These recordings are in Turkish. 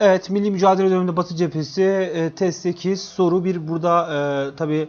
Evet, Milli Mücadele Döneminde Batı Cephesi e, test 8 soru 1 burada e, tabi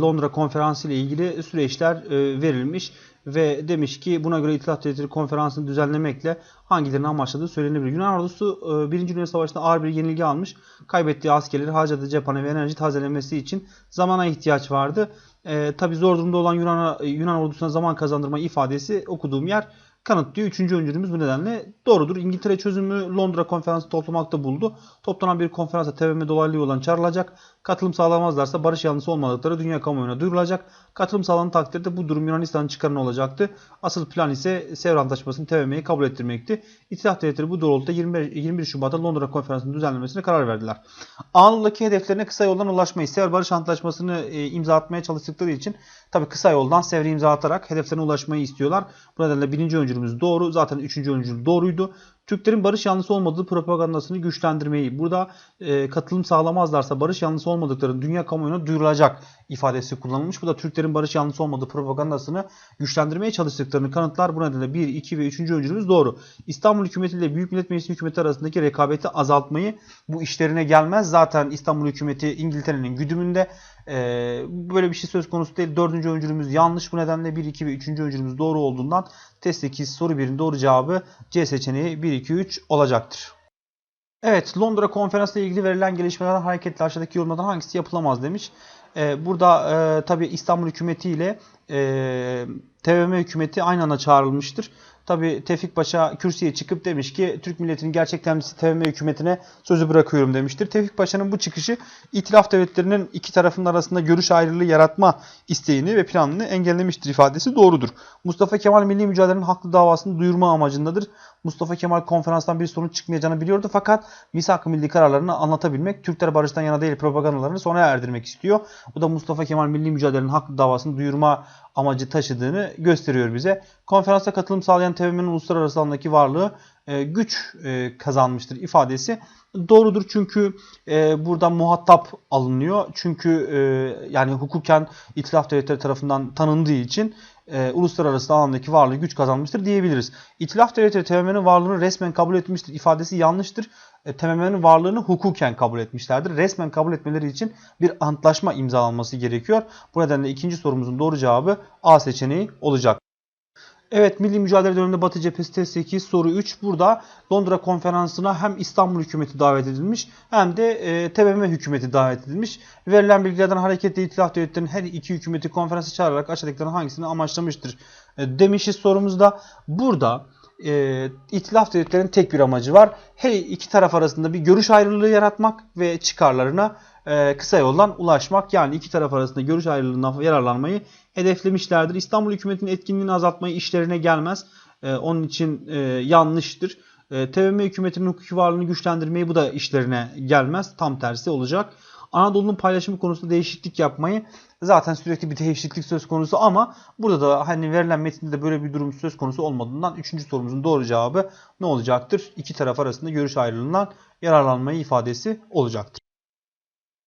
Londra Konferansı ile ilgili süreçler e, verilmiş ve demiş ki buna göre İtilaf Devletleri Konferansı'nı düzenlemekle hangilerini amaçladığı söylenebilir. Yunan ordusu e, 1. Dünya Savaşı'nda ağır bir yenilgi almış. Kaybettiği askerleri harcadığı cephane ve enerji tazelemesi için zamana ihtiyaç vardı. E, tabi zor durumda olan Yunan, Yunan ordusuna zaman kazandırma ifadesi okuduğum yer kanıtlıyor. Üçüncü öncülümüz bu nedenle doğrudur. İngiltere çözümü Londra konferansı toplamakta buldu. Toplanan bir konferansa TBMM dolaylı olan çağrılacak. Katılım sağlamazlarsa barış yanlısı olmadıkları dünya kamuoyuna duyurulacak. Katılım sağlanan takdirde bu durum Yunanistan'ın çıkarına olacaktı. Asıl plan ise Sevr Antlaşması'nı TBMM'ye kabul ettirmekti. İtilaf devletleri bu doğrultuda 21, 21 Şubat'ta Londra konferansının düzenlenmesine karar verdiler. Anadolu'daki hedeflerine kısa yoldan ulaşmayı, Sevr Barış Antlaşması'nı e, imza atmaya çalıştıkları için tabi kısa yoldan Sevr'e imza atarak hedeflerine ulaşmayı istiyorlar. Bu nedenle birinci öncülümüz doğru. Zaten üçüncü öncül doğruydu. Türklerin barış yanlısı olmadığı propagandasını güçlendirmeyi, burada e, katılım sağlamazlarsa barış yanlısı olmadıkları dünya kamuoyuna duyurulacak ifadesi kullanılmış. Bu da Türklerin barış yanlısı olmadığı propagandasını güçlendirmeye çalıştıklarını kanıtlar. Bu nedenle 1, 2 ve 3. öncülümüz doğru. İstanbul hükümeti ile Büyük Millet Meclisi hükümeti arasındaki rekabeti azaltmayı bu işlerine gelmez. Zaten İstanbul hükümeti İngiltere'nin güdümünde e, böyle bir şey söz konusu değil. Dördüncü öncülümüz yanlış. Bu nedenle 1, 2 ve 3. öncülümüz doğru olduğundan test 8 soru 1'in doğru cevabı C seçeneği 1, 2, 3 olacaktır. Evet Londra konferansı ile ilgili verilen gelişmelerden hareketle aşağıdaki yorumlardan hangisi yapılamaz demiş. Ee, burada e, tabi İstanbul hükümeti ile e, TBMM hükümeti aynı anda çağrılmıştır. Tabi Tevfik Paşa kürsüye çıkıp demiş ki Türk milletinin gerçek temsilcisi TBMM hükümetine sözü bırakıyorum demiştir. Tevfik Paşa'nın bu çıkışı itilaf devletlerinin iki tarafın arasında görüş ayrılığı yaratma isteğini ve planını engellemiştir ifadesi doğrudur. Mustafa Kemal milli mücadelenin haklı davasını duyurma amacındadır. Mustafa Kemal konferanstan bir sonuç çıkmayacağını biliyordu fakat misak-ı milli kararlarını anlatabilmek, Türkler barıştan yana değil propagandalarını sona erdirmek istiyor. Bu da Mustafa Kemal milli mücadelenin haklı davasını duyurma amacı taşıdığını gösteriyor bize. Konferansa katılım sağlayan TBMM'nin uluslararası alandaki varlığı e, güç e, kazanmıştır ifadesi doğrudur çünkü e, buradan muhatap alınıyor. Çünkü yani hukuken itilaf devletleri tarafından tanındığı için e, uluslararası alandaki varlığı güç kazanmıştır diyebiliriz. İtilaf devletleri TBMM'nin varlığını resmen kabul etmiştir ifadesi yanlıştır. E, TBMM'nin varlığını hukuken kabul etmişlerdir. Resmen kabul etmeleri için bir antlaşma imzalanması gerekiyor. Bu nedenle ikinci sorumuzun doğru cevabı A seçeneği olacak. Evet Milli Mücadele Döneminde Batı Cephesi test 8 soru 3. Burada Londra konferansına hem İstanbul hükümeti davet edilmiş hem de e, TBMM hükümeti davet edilmiş. Verilen bilgilerden hareketle itilaf devletlerinin her iki hükümeti konferansa çağırarak aşağıdakilerin hangisini amaçlamıştır e, demişiz sorumuzda. Burada e, itilaf devletlerinin tek bir amacı var. Her iki taraf arasında bir görüş ayrılığı yaratmak ve çıkarlarına e, kısa yoldan ulaşmak. Yani iki taraf arasında görüş ayrılığından yararlanmayı hedeflemişlerdir. İstanbul hükümetinin etkinliğini azaltmayı işlerine gelmez. E, onun için e, yanlıştır. TBMM hükümetinin hukuki varlığını güçlendirmeyi bu da işlerine gelmez. Tam tersi olacak. Anadolu'nun paylaşımı konusunda değişiklik yapmayı zaten sürekli bir değişiklik söz konusu ama burada da hani verilen metinde de böyle bir durum söz konusu olmadığından 3. sorumuzun doğru cevabı ne olacaktır? İki taraf arasında görüş ayrılığından yararlanmayı ifadesi olacaktır.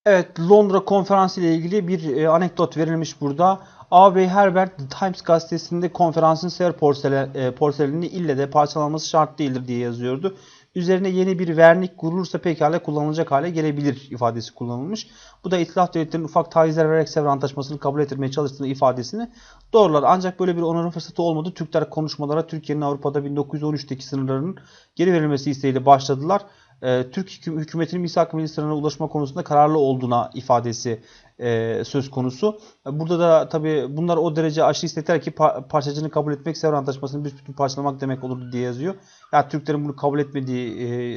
Evet Londra konferansı ile ilgili bir e, anekdot verilmiş burada. A.B. Herbert The Times gazetesinde konferansın ser porselen, e, porselenini ille de parçalanması şart değildir diye yazıyordu. Üzerine yeni bir vernik kurulursa pekala kullanılacak hale gelebilir ifadesi kullanılmış. Bu da itilaf devletlerinin ufak tavizler vererek Sevr Antlaşması'nı kabul ettirmeye çalıştığı ifadesini doğrular. Ancak böyle bir onarım fırsatı olmadı. Türkler konuşmalara Türkiye'nin Avrupa'da 1913'teki sınırlarının geri verilmesi isteğiyle başladılar. Ee, Türk hüküm, hükümetinin misak-ı milli sınırına ulaşma konusunda kararlı olduğuna ifadesi e, söz konusu. Burada da tabi bunlar o derece aşırı istekler ki par parçacını kabul etmek Sevr Antlaşması'nı bir bütün parçalamak demek olurdu diye yazıyor. Yani Türklerin bunu kabul etmediği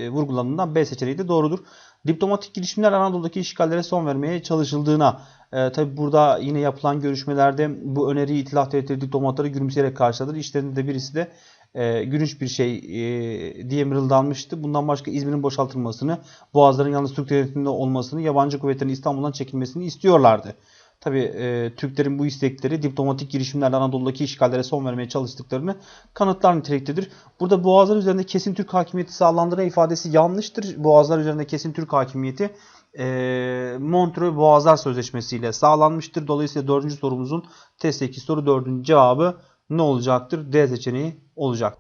e, B seçeneği de doğrudur. Diplomatik girişimler Anadolu'daki işgallere son vermeye çalışıldığına e, tabi burada yine yapılan görüşmelerde bu öneriyi itilaf devletleri diplomatları gülümseyerek karşıladı. İşlerinde de birisi de e, gülünç bir şey e, diye mırıldanmıştı. Bundan başka İzmir'in boşaltılmasını, Boğazların yalnız Türk devletinde olmasını, yabancı kuvvetlerin İstanbul'dan çekilmesini istiyorlardı. Tabi e, Türklerin bu istekleri diplomatik girişimlerle Anadolu'daki işgallere son vermeye çalıştıklarını kanıtlar niteliktedir. Burada Boğazlar üzerinde kesin Türk hakimiyeti sağlandıran ifadesi yanlıştır. Boğazlar üzerinde kesin Türk hakimiyeti e, Montreux Boğazlar Sözleşmesi ile sağlanmıştır. Dolayısıyla dördüncü sorumuzun test 2 soru dördüncü cevabı ne olacaktır? D seçeneği olacak.